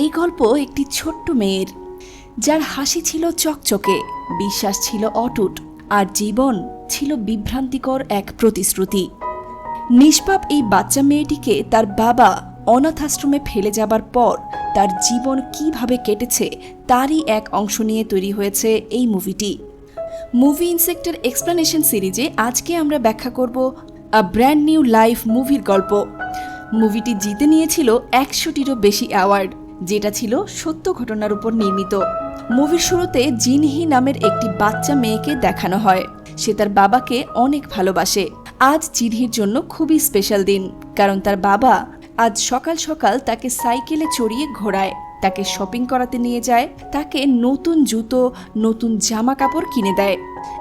এই গল্প একটি ছোট্ট মেয়ের। যার হাসি ছিল চকচকে, বিশ্বাস ছিল অটুট, আর জীবন ছিল বিভ্রান্তিকর এক প্রতিশ্রুতি। নিষ্পাপ এই বাচ্চা মেয়েটিকে তার বাবা অনাথ আশ্রমে ফেলে যাবার পর তার জীবন কীভাবে কেটেছে তারই এক অংশ নিয়ে তৈরি হয়েছে এই মুভিটি। মুভি ইনসেক্টর এক্সপ্লানেশন সিরিজে আজকে আমরা ব্যাখ্যা করব আ ব্র্যান্ড নিউ লাইফ মুভির গল্প। মুভিটি জিতে নিয়েছিল একশোটিরও বেশি অ্যাওয়ার্ড। যেটা ছিল সত্য ঘটনার উপর নির্মিত। মুভির শুরুতে জিনহি নামের একটি বাচ্চা মেয়েকে দেখানো হয়। সে তার বাবাকে অনেক ভালোবাসে। আজ জিনহির জন্য খুবই স্পেশাল দিন, কারণ তার বাবা আজ সকাল সকাল তাকে সাইকেলে চড়িয়ে ঘোরায় তাকে শপিং করাতে নিয়ে যায়, তাকে নতুন জুতো, নতুন জামা কাপড় কিনে দেয়।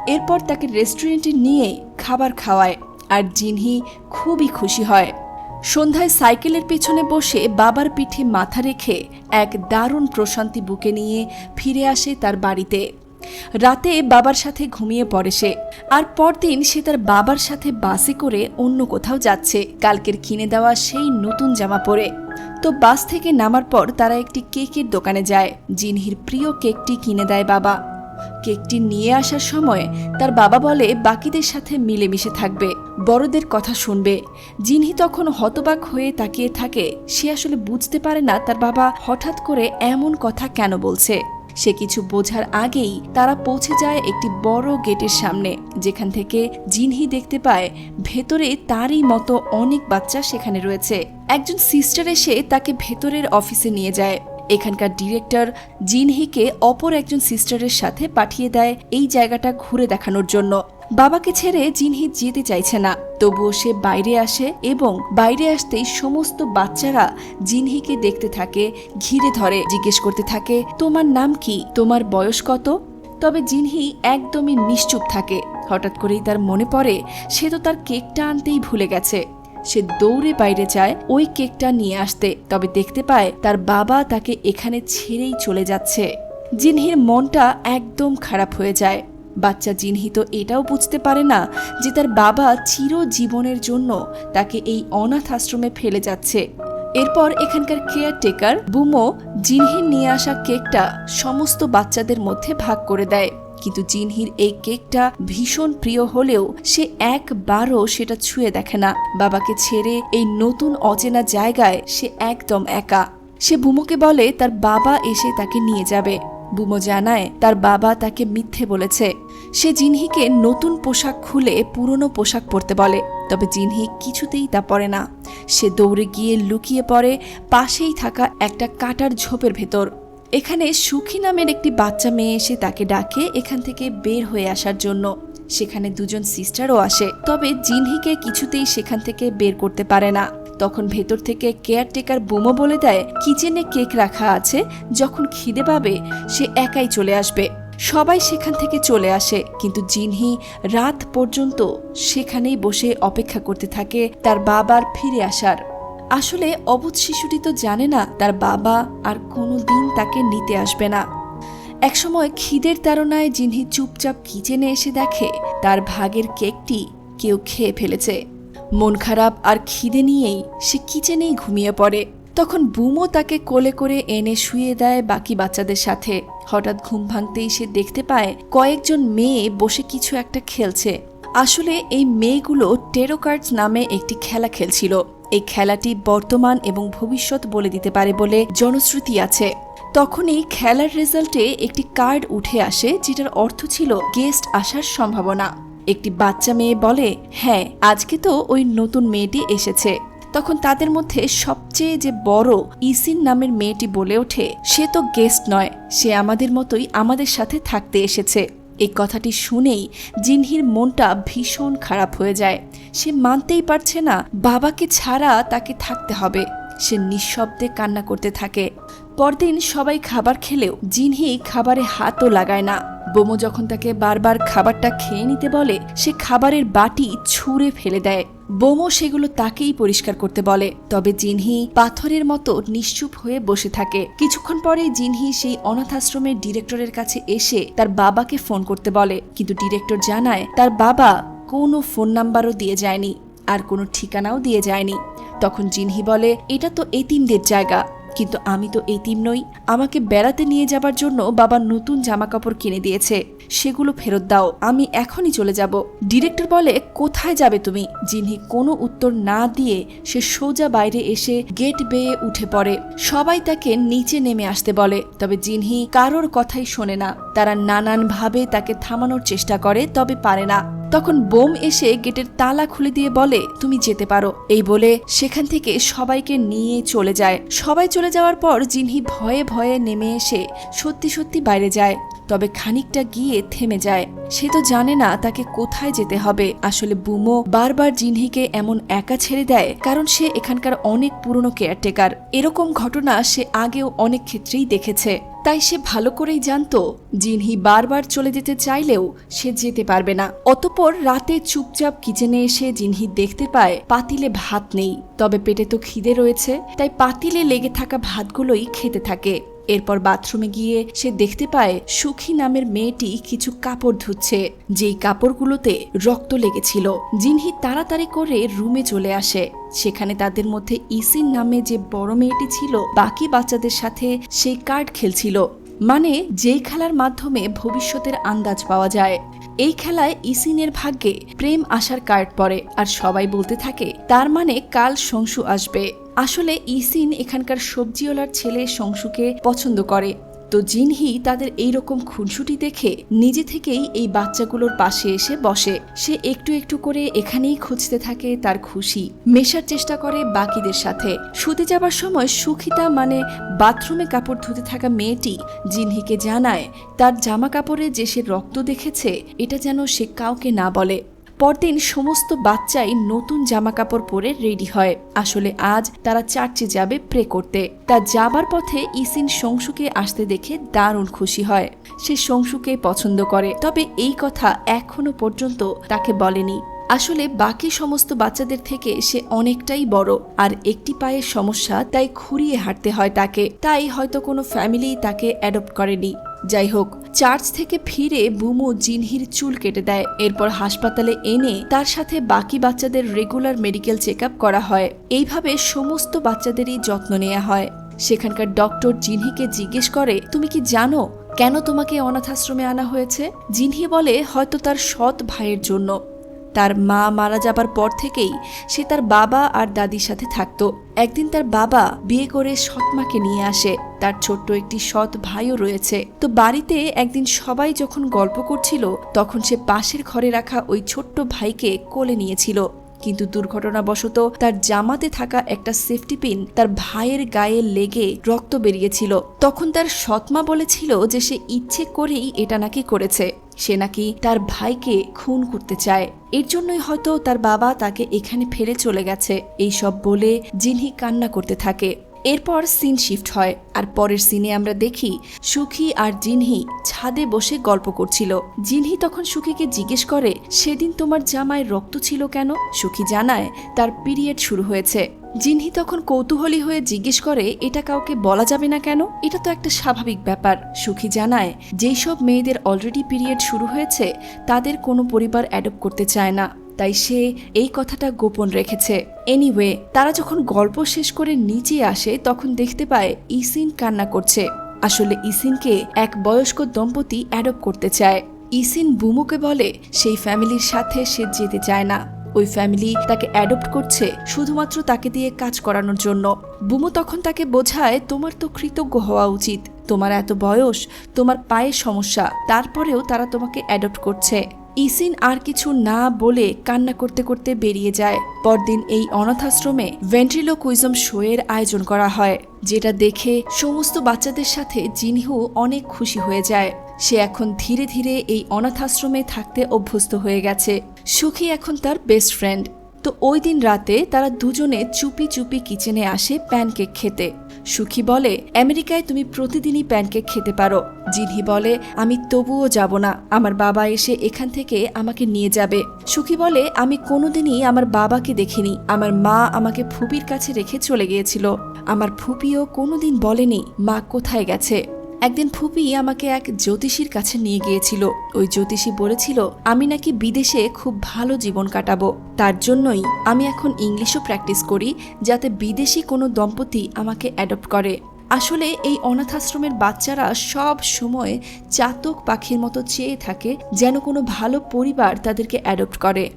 এরপর তাকে রেস্টুরেন্টে নিয়ে খাবার খাওয়ায়, আর জিনহি খুবই খুশি হয়। সন্ধ্যায় সাইকেলের পেছনে বসে বাবার পিঠে মাথা রেখে এক দারুণ প্রশান্তি বুকে নিয়ে ফিরে আসে তার বাড়িতে। রাতে বাবার সাথে ঘুমিয়ে পড়ে সে। আর পরদিন সে তার বাবার সাথে বাসে করে অন্য কোথাও যাচ্ছে। কালকের কিনে দেওয়া সেই নতুন জামা পরে। তো বাস থেকে নামার পর তারা একটি কেকের দোকানে যায়। জিনহির প্রিয় কেকটি কিনে দেয় বাবা। কেকটি নিয়ে আসার সময় তার বাবা বলে, বাকিদের সাথে মিলেমিশে থাকবে, বড়দের কথা শুনবে। জিনহি তখন হতবাক হয়ে তাকিয়ে থাকে, সে আসলে বুঝতে পারে না তার বাবা হঠাৎ করে এমন কথা কেন বলছে। সে কিছু বোঝার আগেই তারা পৌঁছে যায় একটি বড় গেটের সামনে, যেখান থেকে জিনহি দেখতে পায় ভেতরে তারই মতো অনেক বাচ্চা সেখানে রয়েছে। একজন সিস্টার এসে তাকে ভেতরের অফিসে নিয়ে যায়। এখানকার ডিরেক্টর জিনহিকে অপর একজন সিস্টারের সাথে পাঠিয়ে দেয় এই জায়গাটা ঘুরে দেখানোর জন্য। বাবাকে ছেড়ে জিনহি যেতে চাইছে না। তবুও সে বাইরে আসে এবং বাইরে আসতেই সমস্ত বাচ্চারা জিনহিকে দেখতে থাকে, ঘিরে ধরে, জিজ্ঞেস করতে থাকে, তোমার নাম কি? তোমার বয়স কত? তবে জিনহি একদমই নিশ্চুপ থাকে। হঠাৎ করেই তার মনে পড়ে, সে তো তার কেকটা আনতেই ভুলে গেছে। সে দৌড়ে বাইরে যায় ওই কেকটা নিয়ে আসতে। তবে দেখতে পায় তার বাবা তাকে এখানে ছেড়েই চলে যাচ্ছে। জিনহির মনটা একদম খারাপ হয়ে যায়। বাচ্চা জিনহি তো এটাও বুঝতে পারে না যে তার বাবা চিরজীবনের জন্য তাকে এই অনাথ আশ্রমে ফেলে যাচ্ছে। এরপর এখানকার কেয়ারটেকার বুমো জিনহির নিয়ে আসা কেকটা সমস্ত বাচ্চাদের মধ্যে ভাগ করে দেয়। কিন্তু জিনহির এই কেকটা ভীষণ প্রিয় হলেও সে একবারও সেটা ছুঁয়ে দেখে না। বাবাকে ছেড়ে এই নতুন অচেনা জায়গায় সে একদম একা। সে বুমোকে বলে তার বাবা এসে তাকে নিয়ে যাবে। বুমো জানায় তার বাবা তাকে মিথ্যে বলেছে। সে জিনহিকে নতুন পোশাক খুলে পুরনো পোশাক পরতে বলে, তবে জিনহি কিছুতেই তা পরে না। সে দৌড়ে গিয়ে লুকিয়ে পড়ে পাশেই থাকা একটা কাটার ঝোপের ভেতর। এখানে সুখী নামের একটি বাচ্চা মেয়ে এসে তাকে ডাকে এখান থেকে বের হয়ে আসার জন্য। সেখানে দুজন সিস্টারও আসে। তবে জিনহিকে কিছুতেই সেখান থেকে বের করতে পারে না। তখন ভেতর থেকে কেয়ারটেকার বোমো বলে দেয় কিচেনে কেক রাখা আছে? যখন খিদে পাবে, সে একাই চলে আসবে। সবাই সেখান থেকে চলে আসে, কিন্তু জিনহি রাত পর্যন্ত সেখানেই বসে অপেক্ষা করতে থাকে তার বাবার ফিরে আসার। আসলে অবুধ শিশুটি তো জানে না তার বাবা আর কোনো দিন তাকে নিতে আসবে না। একসময় খিদের তাড়নায় জিনহি চুপচাপ কিচেনে এসে দেখে তার ভাগের কেকটি কেউ খেয়ে ফেলেছে। মন খারাপ আর খিদে নিয়েই সে কিচেনেই ঘুমিয়ে পড়ে। তখন বুমো তাকে কোলে করে এনে শুয়ে দেয় বাকি বাচ্চাদের সাথে। হঠাৎ ঘুম ভাঙতেই সে দেখতে পায় কয়েকজন মেয়ে বসে কিছু একটা খেলছে। আসলে এই মেয়েগুলো টেরো কার্ডস নামে একটি খেলা খেলছিল। এই খেলাটি বর্তমান এবং ভবিষ্যৎ বলে দিতে পারে বলে জনশ্রুতি আছে। তখনই খেলার রেজাল্টে একটি কার্ড উঠে আসে, যেটার অর্থ ছিল গেস্ট আসার সম্ভাবনা। একটি বাচ্চা মেয়ে বলে হ্যাঁ আজকে তো ওই নতুন মেয়েটি এসেছে। তখন তাদের মধ্যে সবচেয়ে যে বড় ইসিন নামের মেয়েটি বলে ওঠে, সে তো গেস্ট নয়, সে আমাদের মতোই আমাদের সাথে থাকতে এসেছে। এই কথাটি শুনেই জিনহির মনটা ভীষণ খারাপ হয়ে যায়। সে মানতেই পারছে না বাবাকে ছাড়া তাকে থাকতে হবে। সে নিঃশব্দে কান্না করতে থাকে। পরদিন সবাই খাবার খেলেও জিনহি খাবারে হাতও লাগায় না। বোমো যখন তাকে বারবার খাবারটা খেয়ে নিতে বলে, সে খাবারের বাটি ছুঁড়ে ফেলে দেয়। বোমো সেগুলো তাকেই পরিষ্কার করতে বলে। তবে জিনহি পাথরের মতো নিশ্চুপ হয়ে বসে থাকে। কিছুক্ষণ পরে জিনহি সেই অনাথাশ্রমের ডিরেক্টরের কাছে এসে তার বাবাকে ফোন করতে বলে। কিন্তু ডিরেক্টর জানায়, তার বাবা কোনো ফোন নাম্বারও দিয়ে যায়নি, আর কোনো ঠিকানাও দিয়ে যায়নি। তখন জিনহি বলে, এটা তো এতিমদের জায়গা। কিন্তু আমি তো এতিম নই। আমাকে বেড়াতে নিয়ে যাবার জন্য বাবা নতুন জামা কাপড় কিনে দিয়েছে। সেগুলো ফেরত দাও, আমি এখনই চলে যাব। ডিরেক্টর বলে, কোথায় যাবে তুমি? জিনহি কোনো উত্তর না দিয়ে সে সোজা বাইরে এসে গেট বেয়ে উঠে পড়ে। সবাই তাকে নিচে নেমে আসতে বলে, তবে জিনহি কারোর কথাই শোনে না। তারা নানানভাবে তাকে থামানোর চেষ্টা করে, তবে পারে না। তখন বোম এসে গেটের তালা খুলে দিয়ে বলে, তুমি যেতে পারো। এই বলে সেখান থেকে সবাইকে নিয়ে চলে যায়। সবাই চলে যাওয়ার পর জিনহি ভয়ে ভয়ে নেমে এসে সত্যি সত্যি বাইরে যায়। তবে খানিকটা গিয়ে থেমে যায়। সে তো জানে না তাকে কোথায় যেতে হবে। আসলে বুমো বারবার জিনহিকে এমন একা ছেড়ে দেয়, কারণ সে এখানকার অনেক পুরনো কেয়ারটেকার। এরকম ঘটনা সে আগেও অনেক ক্ষেত্রেই দেখেছে। তাই সে ভালো করেই জানতো, জিনহি বারবার চলে যেতে চাইলেও সে যেতে পারবে না। অতপর রাতে চুপচাপ কিচেনে এসে জিনহি দেখতে পায়, পাতিলে ভাত নেই। তবে পেটে তো খিদে রয়েছে, তাই পাতিলে লেগে থাকা ভাতগুলোই খেতে থাকে। এরপর বাথরুমে গিয়ে সে দেখতে পায় সুখী নামের মেয়েটি কিছু কাপড় ধুচ্ছে। যেই কাপড়গুলোতে রক্ত লেগেছিল, জিনহি তাড়াতাড়ি করে রুমে চলে আসে। সেখানে তাদের মধ্যে ইসিন নামে যে বড় মেয়েটি ছিল, বাকি বাচ্চাদের সাথে সেই কার্ড খেলছিল। মানে যেই খেলার মাধ্যমে ভবিষ্যতের আন্দাজ পাওয়া যায়। এই খেলায় ইসিনের ভাগ্যে প্রেম আসার কার্ড পড়ে, আর সবাই বলতে থাকে, তার মানে কাল সংশু আসবে। আসলে ইসিন এখানকার সবজিওয়ালার ছেলে সংশুকে পছন্দ করে। তো জিনহি তাদের এই রকম খুনসুটি দেখে নিজে থেকেই এই বাচ্চাগুলোর পাশে এসে বসে। সে একটু একটু করে এখানেই খুঁজতে থাকে তার খুশি। মেশার চেষ্টা করে বাকিদের সাথে। শুতে যাবার সময় সুখিতা মানে বাথরুমে কাপড় ধুতে থাকা মেয়েটি জিনহিকে জানায়, তার জামা কাপড়ে যে সে রক্ত দেখেছে, এটা যেন সে কাউকে না বলে। পরদিন সমস্ত বাচ্চাই নতুন জামা কাপড় পরে রেডি হয়। আসলে আজ তারা চার্চে যাবে প্রে করতে। তা যাবার পথে ইসিন শংশুকে আসতে দেখে দারুণ খুশি হয়। সে সংশুকে পছন্দ করে। তবে এই কথা এখনও পর্যন্ত তাকে বলেনি। আসলে বাকি সমস্ত বাচ্চাদের থেকে সে অনেকটাই বড়, আর একটি পায়ের সমস্যা তাই খুঁড়িয়ে হাঁটতে হয় তাকে। তাই হয়তো কোনো ফ্যামিলি তাকে অ্যাডপ্ট করেনি। যাই হোক চার্চ থেকে ফিরে বুমু জিনহির চুল কেটে দেয়, এরপর হাসপাতালে এনে তার সাথে বাকি বাচ্চাদের রেগুলার মেডিকেল চেক করা হয়। এইভাবে সমস্ত বাচ্চাদেরই যত্ন নেওয়া হয়। সেখানকার ডক্টর জিনহিকে জিজ্ঞেস করে, তুমি কি জানো কেন তোমাকে অনাথাশ্রমে আনা হয়েছে? জিনহি বলে, হয়তো তার সৎ ভাইয়ের জন্য। তার মা মারা যাবার পর থেকেই সে তার বাবা আর দাদির সাথে থাকতো। একদিন তার বাবা বিয়ে করে সৎমাকে নিয়ে আসে। তার ছোট্ট একটি সৎ ভাইও রয়েছে। তো বাড়িতে একদিন সবাই যখন গল্প করছিল, তখন সে পাশের ঘরে রাখা ওই ছোট্ট ভাইকে কোলে নিয়েছিল। কিন্তু দুর্ঘটনাবশত তার জামাতে থাকা একটা সেফটি পিন তার ভাইয়ের গায়ে লেগে রক্ত বেরিয়েছিল। তখন তার সৎমা বলেছিল যে সে ইচ্ছে করেই এটা নাকি করেছে। সে নাকি তার ভাইকে খুন করতে চায়। এর জন্যই হয়তো তার বাবা তাকে এখানে ফেলে চলে গেছে। এই সব বলে জিনহি কান্না করতে থাকে। এরপর সিন শিফট হয় আর পরের সিনে আমরা দেখি সুখী আর জিনহি ছাদে বসে গল্প করছিল। জিনহি তখন সুখীকে জিজ্ঞেস করে, সেদিন তোমার জামায় রক্ত ছিল কেন? সুখী জানায়, তার পিরিয়ড শুরু হয়েছে। জিনহি তখন কৌতূহলী হয়ে জিজ্ঞেস করে, এটা কাউকে বলা যাবে না কেন? এটা তো একটা স্বাভাবিক ব্যাপার। সুখী জানায়, যেই সব মেয়েদের অলরেডি পিরিয়ড শুরু হয়েছে, তাদের কোনো পরিবার অ্যাডপ্ট করতে চায় না। তাই সে এই কথাটা গোপন রেখেছে। এনিওয়ে তারা যখন গল্প শেষ করে নিচে আসে, তখন দেখতে পায় ইসিন কান্না করছে। আসলে ইসিনকে এক বয়স্ক দম্পতি অ্যাডপ্ট করতে চায়। ইসিন বুমুকে বলে, সেই ফ্যামিলির সাথে সে যেতে চায় না। ওই ফ্যামিলি তাকে অ্যাডপ্ট করছে শুধুমাত্র তাকে দিয়ে কাজ করানোর জন্য। বুমু তখন তাকে বোঝায়, তোমার তো কৃতজ্ঞ হওয়া উচিত। তোমার এত বয়স, তোমার পায়ের সমস্যা। তারপরেও তারা তোমাকে অ্যাডপ্ট করছে। ইসিন আর কিছু না বলে কান্না করতে করতে বেরিয়ে যায়। পরদিন এই অনাথাশ্রমে ভেন্ট্রিলোকুইজম শোয়ের আয়োজন করা হয়, যেটা দেখে সমস্ত বাচ্চাদের সাথে জিনহু অনেক খুশি হয়ে যায়। সে এখন ধীরে ধীরে এই অনাথাশ্রমে থাকতে অভ্যস্ত হয়ে গেছে। সুখী এখন তার বেস্ট ফ্রেন্ড তো ওই দিন রাতে তারা দুজনে চুপি চুপি কিচেনে আসে প্যানকেক খেতে। সুখী বলে, আমেরিকায় তুমি প্রতিদিনই প্যানকেক খেতে পারো। জিনহি বলে, আমি তবুও যাব না। আমার বাবা এসে এখান থেকে আমাকে নিয়ে যাবে। সুখী বলে, আমি কোনোদিনই আমার বাবাকে দেখিনি। আমার মা আমাকে ফুপির কাছে রেখে চলে গিয়েছিল। আমার ফুপিও কোনোদিন বলেনি, মা কোথায় গেছে? একদিন ফুপি আমাকে এক জ্যোতিষীর কাছে নিয়ে গিয়েছিল। ওই জ্যোতিষী বলেছিল, আমি নাকি বিদেশে খুব ভালো জীবন কাটাবো। তার জন্যই আমি এখন ইংলিশও প্র্যাকটিস করি, যাতে বিদেশি কোনো দম্পতি আমাকে অ্যাডপ্ট করে। আসলে এই অনাথাশ্রমের বাচ্চারা সব সময় চাতক পাখির মতো চেয়ে থাকে, যেন কোনো ভালো পরিবার তাদেরকে অ্যাডপ্ট করে।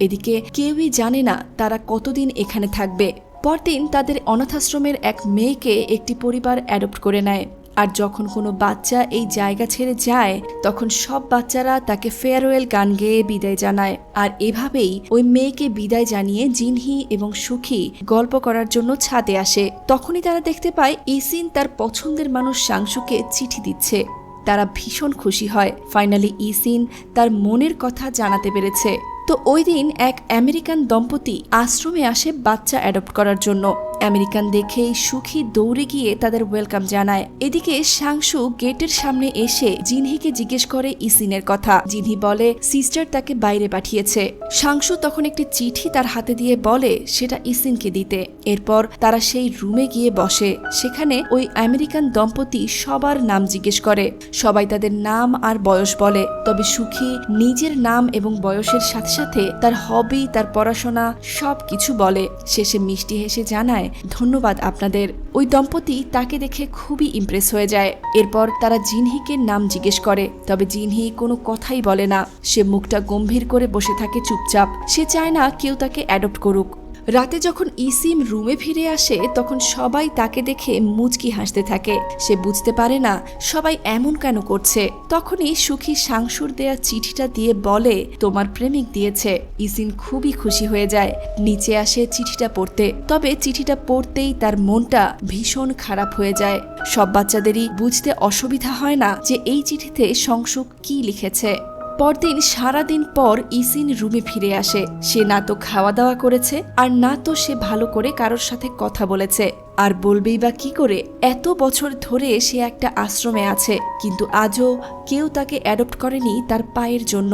এদিকে কেউই জানে না তারা কতদিন এখানে থাকবে। পরদিন তাদের অনাথাশ্রমের এক মেয়েকে একটি পরিবার অ্যাডপ্ট করে নেয়। আর যখন কোনো বাচ্চা এই জায়গা ছেড়ে যায়, তখন সব বাচ্চারা তাকে ফেয়ারওয়েল গান গেয়ে বিদায় জানায়। আর এভাবেই ওই মেয়েকে বিদায় জানিয়ে জিনহি এবং সুখী গল্প করার জন্য ছাদে আসে। তখনই তারা দেখতে পায় ইসিন তার পছন্দের মানুষ সাংশুকে চিঠি দিচ্ছে। তারা ভীষণ খুশি হয়। ফাইনালি ইসিন তার মনের কথা জানাতে পেরেছে। তো ওই দিন এক আমেরিকান দম্পতি আশ্রমে আসে বাচ্চা অ্যাডপ্ট করার জন্য। আমেরিকান দেখেই সুখী দৌড়ে গিয়ে তাদের ওয়েলকাম জানায়। এদিকে সাংশু গেটের সামনে এসে জিনহিকে জিজ্ঞেস করে ইসিনের কথা। জিনহি বলে, সিস্টার তাকে বাইরে পাঠিয়েছে। সাংশু তখন একটি চিঠি তার হাতে দিয়ে বলে, সেটা ইসিনকে দিতে। এরপর তারা সেই রুমে গিয়ে বসে। সেখানে ওই আমেরিকান দম্পতি সবার নাম জিজ্ঞেস করে। সবাই তাদের নাম আর বয়স বলে। তবে সুখী নিজের নাম এবং বয়সের সাথে সাথে তার হবি, তার পড়াশোনা সব কিছু বলে। শেষে মিষ্টি হেসে জানায় ধন্যবাদ আপনাদের। ওই দম্পতি তাকে দেখে খুবই ইমপ্রেস হয়ে যায়। এরপর তারা জিনহিকে নাম জিজ্ঞেস করে। তবে জিনহি কোনো কথাই বলে না। সে মুখটা গম্ভীর করে বসে থাকে চুপচাপ। সে চায় না কেউ তাকে অ্যাডপ্ট করুক। রাতে যখন ইসিম রুমে ফিরে আসে, তখন সবাই তাকে দেখে মুচকি হাসতে থাকে। সে বুঝতে পারে না, সবাই এমন কেন করছে। তখনই সুখী সাংসুর দেয়া চিঠিটা দিয়ে বলে, তোমার প্রেমিক দিয়েছে। ইসিন খুবই খুশি হয়ে যায়। নিচে আসে চিঠিটা পড়তে। তবে চিঠিটা পড়তেই তার মনটা ভীষণ খারাপ হয়ে যায়। সব বাচ্চাদেরই বুঝতে অসুবিধা হয় না যে এই চিঠিতে সংসুক কি লিখেছে। পরদিন, সারাদিন পর ইসিন রুমে ফিরে আসে। সে না তো খাওয়া দাওয়া করেছে আর না তো সে ভালো করে কারোর সাথে কথা বলেছে। আর বলবেই বা কি করে, এত বছর ধরে সে একটা আশ্রমে আছে, কিন্তু আজও কেউ তাকে অ্যাডপ্ট করেনি তার পায়ের জন্য।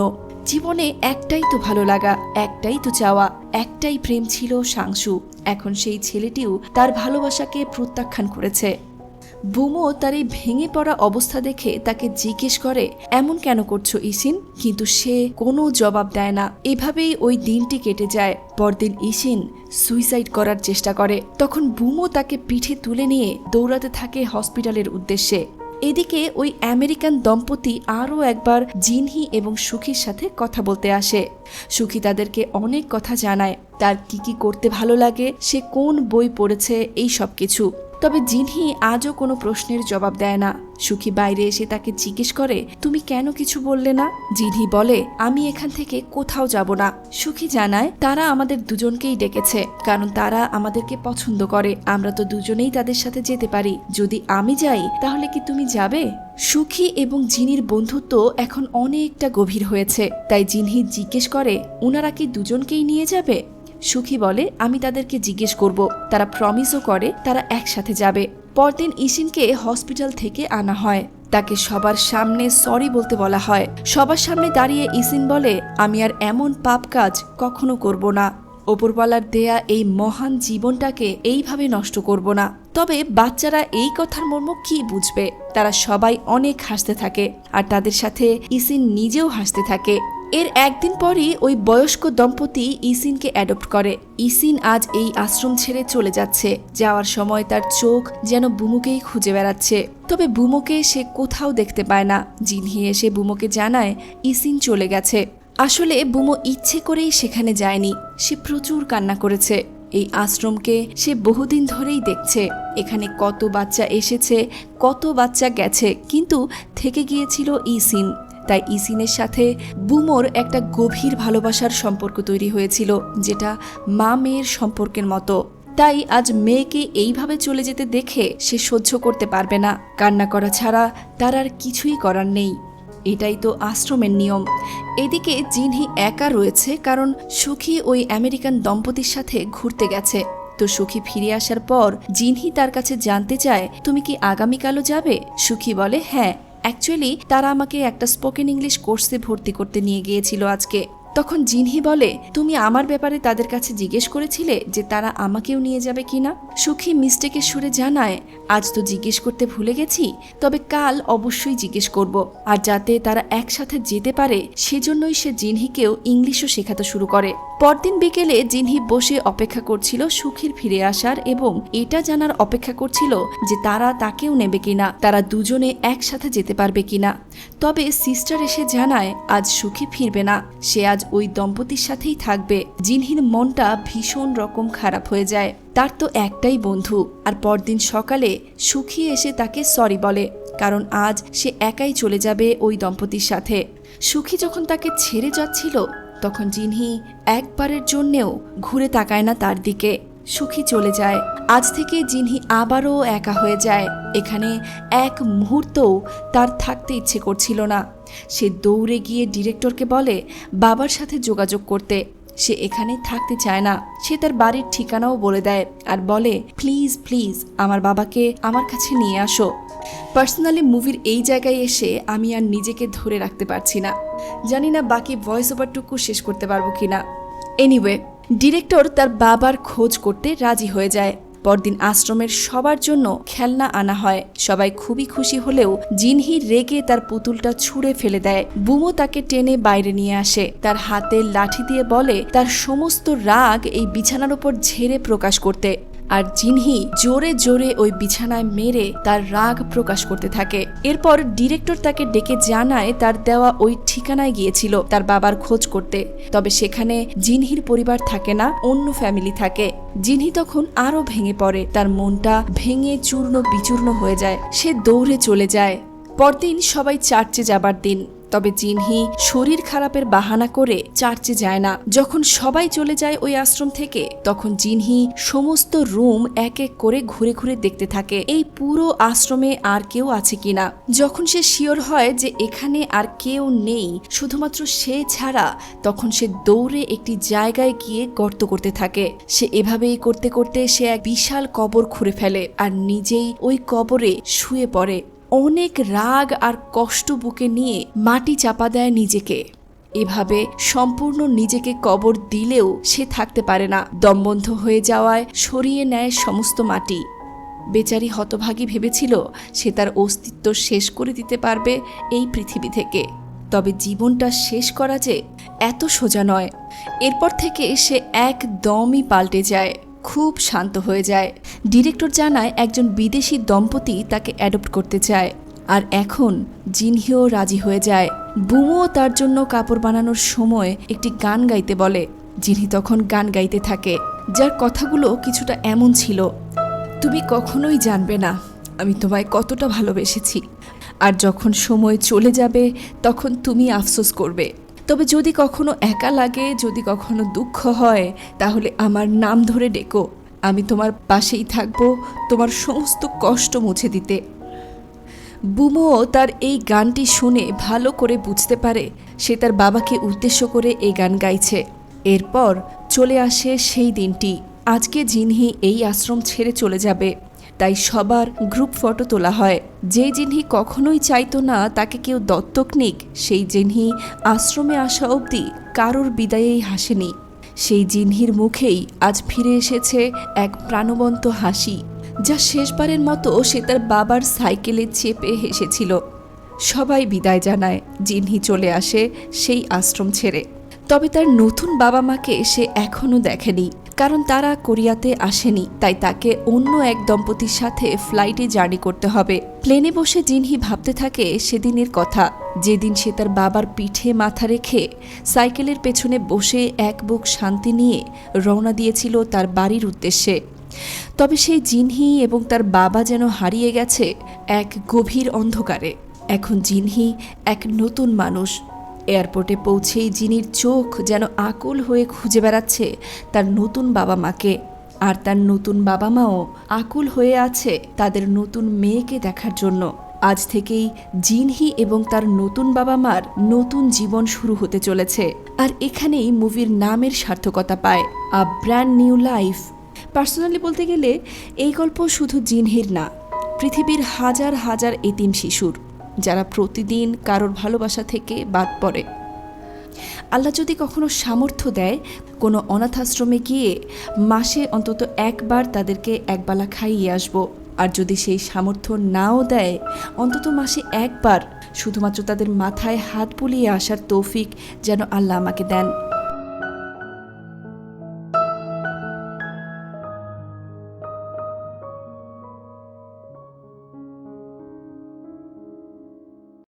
জীবনে একটাই তো ভালো লাগা, একটাই তো চাওয়া, একটাই প্রেম ছিল সাংসু। এখন সেই ছেলেটিও তার ভালোবাসাকে প্রত্যাখ্যান করেছে। বুমো তার এই ভেঙে পড়া অবস্থা দেখে তাকে জিজ্ঞেস করে, এমন কেন করছ ইসিন? কিন্তু সে কোনো জবাব দেয় না। এভাবেই ওই দিনটি কেটে যায়। পরদিন ইসিন সুইসাইড করার চেষ্টা করে। তখন বুমো তাকে পিঠে তুলে নিয়ে দৌড়াতে থাকে হসপিটালের উদ্দেশ্যে। এদিকে ওই আমেরিকান দম্পতি আরও একবার জিনহি এবং সুখীর সাথে কথা বলতে আসে। সুখী তাদেরকে অনেক কথা জানায়। তার কি কি করতে ভালো লাগে, সে কোন বই পড়েছে, এই সব কিছু তবে জিনহি আজও কোনো প্রশ্নের জবাব দেয় না। সুখী বাইরে এসে তাকে জিজ্ঞেস করে, তুমি কেন কিছু বললে না? জিনহি বলে, আমি এখান থেকে কোথাও যাব না। সুখী জানায়, তারা আমাদের দুজনকেই ডেকেছে, কারণ তারা আমাদেরকে পছন্দ করে। আমরা তো দুজনেই তাদের সাথে যেতে পারি। যদি আমি যাই, তাহলে কি তুমি যাবে? সুখী এবং জিনির বন্ধুত্ব এখন অনেকটা গভীর হয়েছে, তাই জিনহি জিজ্ঞেস করে, উনারা কি দুজনকেই নিয়ে যাবে? সুখী বলে, আমি তাদেরকে জিজ্ঞেস করব। তারা প্রমিসও করে, তারা একসাথে যাবে। পরদিন ইসিনকে হসপিটাল থেকে আনা হয়। তাকে সবার সামনে সরি বলতে বলা হয়। সবার সামনে দাঁড়িয়ে ইসিন বলে, আমি আর এমন পাপ কাজ কখনো করব না। ওপরওয়ালার দেয়া এই মহান জীবনটাকে এইভাবে নষ্ট করব না। তবে বাচ্চারা এই কথার মর্ম কি বুঝবে? তারা সবাই অনেক হাসতে থাকে, আর তাদের সাথে ইসিন নিজেও হাসতে থাকে। এর একদিন পরই ওই বয়স্ক দম্পতি ইসিনকে অ্যাডপ্ট করে। ইসিন আজ এই আশ্রম ছেড়ে চলে যাচ্ছে। যাওয়ার সময় তার চোখ যেন বুমুকেই খুঁজে বেড়াচ্ছে। তবে বুমুকে সে কোথাও দেখতে পায় না। জিনহি এসে বুমুকে জানায়, ইসিন চলে গেছে। আসলে বুমো ইচ্ছে করেই সেখানে যায়নি। সে প্রচুর কান্না করেছে। এই আশ্রমকে সে বহুদিন ধরেই দেখছে। এখানে কত বাচ্চা এসেছে, কত বাচ্চা গেছে, কিন্তু থেকে গিয়েছিল ইসিন। তাই ইসিনের সাথে বুমোর একটা গভীর ভালোবাসার সম্পর্ক তৈরি হয়েছিল, যেটা মা মেয়ের সম্পর্কের মতো। তাই আজ মেয়েকে এইভাবে চলে যেতে দেখে সে সহ্য করতে পারবে না। কান্না করা ছাড়া তার আর কিছুই করার নেই। এটাই তো আশ্রমের নিয়ম। এদিকে জিনহি একা রয়েছে, কারণ সুখী ওই আমেরিকান দম্পতির সাথে ঘুরতে গেছে। তো সুখী ফিরে আসার পর জিনহি তার কাছে জানতে চায়, তুমি কি আগামীকালও যাবে? সুখী বলে হ্যাঁ। অ্যাকচুয়ালি তারা আমাকে একটা স্পোকেন ইংলিশ কোর্সে ভর্তি করতে নিয়ে গিয়েছিল আজকে। তখন জিনহি বলে, তুমি আমার ব্যাপারে তাদের কাছে জিজ্ঞেস করেছিলে যে তারা আমাকেও নিয়ে যাবে কিনা? সুখী মিস্টেকের সুরে জানায়, আজ তো জিজ্ঞেস করতে ভুলে গেছি, তবে কাল অবশ্যই জিজ্ঞেস করব। আর যাতে তারা একসাথে যেতে পারে, সেজন্যই সে জিনহিকেও ইংলিশও শেখাতে শুরু করে। পরদিন বিকেলে জিনহি বসে অপেক্ষা করছিল সুখীর ফিরে আসার এবং এটা জানার অপেক্ষা করছিল যে তারা তাকেও নেবে কিনা, তারা দুজনে একসাথে যেতে পারবে কিনা। তবে সিস্টার এসে জানায়, আজ সুখী ফিরবে না, সে আজ ওই দম্পতির সাথেই থাকবে। জিনহির মনটা ভীষণ রকম খারাপ হয়ে যায়। তার তো একটাই বন্ধু, আর পরদিন সকালে সুখী এসে তাকে সরি বলে, কারণ আজ সে একাই চলে যাবে ওই দম্পতির সাথে। সুখী যখন তাকে ছেড়ে যাচ্ছিল, তখন জিনহি একবারের জন্যেও ঘুরে তাকায় না তার দিকে। সুখী চলে যায়। আজ থেকে জিনহি আবারও একা হয়ে যায়। এখানে এক মুহূর্তও তার থাকতে ইচ্ছে করছিল না। সে দৌড়ে গিয়ে ডিরেক্টরকে বলে, বাবার সাথে যোগাযোগ করতে। সে এখানে থাকতে চায় না। সে তার বাড়ির ঠিকানাও বলে দেয় আর বলে, প্লিজ প্লিজ, আমার বাবাকে আমার কাছে নিয়ে আসো। পার্সোনালি মুভির এই জায়গায় এসে আমি আর নিজেকে ধরে রাখতে পারছি না। জানি না বাকি ভয়েস ওভারটুকু শেষ করতে পারব কিনা। এনিওয়ে ডিরেক্টর তার বাবার খোঁজ করতে রাজি হয়ে যায়। পরদিন আশ্রমের সবার জন্য খেলনা আনা হয়। সবাই খুবই খুশি হলেও জিনহি রেগে তার পুতুলটা ছুঁড়ে ফেলে দেয়। বুমো তাকে টেনে বাইরে নিয়ে আসে। তার হাতে লাঠি দিয়ে বলে, তার সমস্ত রাগ এই বিছানার ওপর ঝেড়ে প্রকাশ করতে। আর জিনহি জোরে জোরে ওই বিছানায় মেরে তার রাগ প্রকাশ করতে থাকে। এরপর ডিরেক্টর তাকে ডেকে জানায় তার দেওয়া ওই ঠিকানায় গিয়েছিল তার বাবার খোঁজ করতে। তবে সেখানে জিনহির পরিবার থাকে না, অন্য ফ্যামিলি থাকে। জিনহি তখন আরও ভেঙে পড়ে, তার মনটা ভেঙে চূর্ণ বিচূর্ণ হয়ে যায়। সে দৌড়ে চলে যায়। পরদিন সবাই চার্চে যাবার দিন। তবে জিনহি শরীর খারাপের বাহানা করে চার্চে যায় না। যখন সবাই চলে যায় ওই আশ্রম থেকে, তখন জিনহি সমস্ত রুম এক এক করে ঘুরে ঘুরে দেখতে থাকে। এই পুরো আশ্রমে আর কেউ আছে কিনা? যখন সে শিওর হয় যে এখানে আর কেউ নেই, শুধুমাত্র সে ছাড়া, তখন সে দৌড়ে একটি জায়গায় গিয়ে গর্ত করতে থাকে। সে এভাবেই করতে করতে সে এক বিশাল কবর খুঁড়ে ফেলে আর নিজেই ওই কবরে শুয়ে পড়ে। অনেক রাগ আর কষ্ট বুকে নিয়ে মাটি চাপা দেয় নিজেকে। এভাবে সম্পূর্ণ নিজেকে কবর দিলেও সে থাকতে পারে না। দমবন্ধ হয়ে যাওয়ায় সরিয়ে নেয় সমস্ত মাটি। বেচারি হতভাগী ভেবেছিল সে তার অস্তিত্ব শেষ করে দিতে পারবে এই পৃথিবী থেকে। তবে জীবনটা শেষ করা যে এত সোজা নয়। এরপর থেকে সে একদমই পাল্টে যায়। খুব শান্ত হয়ে যায়। ডিরেক্টর জানায় একজন বিদেশি দম্পতি তাকে অ্যাডপ্ট করতে চায়। আর এখন জিনহিও রাজি হয়ে যায়। বুমো তার জন্য কাপড় বানানোর সময় একটি গান গাইতে বলে। জিনহি তখন গান গাইতে থাকে। যার কথাগুলো কিছুটা এমন ছিল, তুমি কখনোই জানবে না, আমি তোমায় কতটা ভালোবেসেছি। আর যখন সময় চলে যাবে, তখন তুমি আফসোস করবে। তবে যদি কখনো একা লাগে, যদি কখনো দুঃখ হয়, তাহলে আমার নাম ধরে ডেকো। আমি তোমার পাশেই থাকব, তোমার সমস্ত কষ্ট মুছে দিতে। বুমো তার এই গানটি শুনে ভালো করে বুঝতে পারে, সে তার বাবাকে উদ্দেশ্য করে এই গান গাইছে। এরপর চলে আসে সেই দিনটি। আজকে জিনহি এই আশ্রম ছেড়ে চলে যাবে। তাই সবার গ্রুপ ফটো তোলা হয়। যে জিনহি কখনোই চাইতো না তাকে কেউ দত্তক নিক, সেই জিনহি আশ্রমে আসা অবধি কারোর বিদায়েই হাসেনি। সেই জিনহির মুখেই আজ ফিরে এসেছে এক প্রাণবন্ত হাসি, যা শেষবারের মতো সে তার বাবার সাইকেলে চেপে হেসেছিল। সবাই বিদায় জানায়, জিনহি চলে আসে সেই আশ্রম ছেড়ে। তবে তার নতুন বাবা মাকে সে এখনও দেখেনি। কারণ তারা কোরিয়াতে আসেনি, তাই তাকে অন্য এক দম্পতির সাথে ফ্লাইটে জার্নি করতে হবে। প্লেনে বসে জিনহি ভাবতে থাকে সেদিনের কথা। যেদিন সে তার বাবার পিঠে মাথা রেখে সাইকেলের পেছনে বসে এক বুক শান্তি নিয়ে রওনা দিয়েছিল তার বাড়ির উদ্দেশ্যে। তবে সেই জিনহি এবং তার বাবা যেন হারিয়ে গেছে এক গভীর অন্ধকারে। এখন জিনহি এক নতুন মানুষ। এয়ারপোর্টে পৌঁছেই জিনির চোখ যেন আকুল হয়ে খুঁজে বেড়াচ্ছে তার নতুন বাবা মাকে। আর তার নতুন বাবা মাও আকুল হয়ে আছে তাদের নতুন মেয়েকে দেখার জন্য। আজ থেকেই জিনহি এবং তার নতুন বাবা মার নতুন জীবন শুরু হতে চলেছে। আর এখানেই মুভির নামের সার্থকতা পায়, a brand new life. Personally বলতে গেলে এই গল্প শুধু জিনহির না, পৃথিবীর হাজার হাজার এতিম শিশুর। যারা প্রতিদিন কারোর ভালোবাসা থেকে বাদ পড়ে। আল্লাহ যদি কখনো সামর্থ্য দেয়, কোনো অনাথাশ্রমে গিয়ে মাসে অন্তত একবার তাদেরকে একবেলা খাইয়ে আসব। আর যদি সেই সামর্থ্য নাও দেয়, অন্তত মাসে একবার, শুধুমাত্র তাদের মাথায় হাত বুলিয়ে আসার তৌফিক যেন আল্লাহ আমাকে দেন।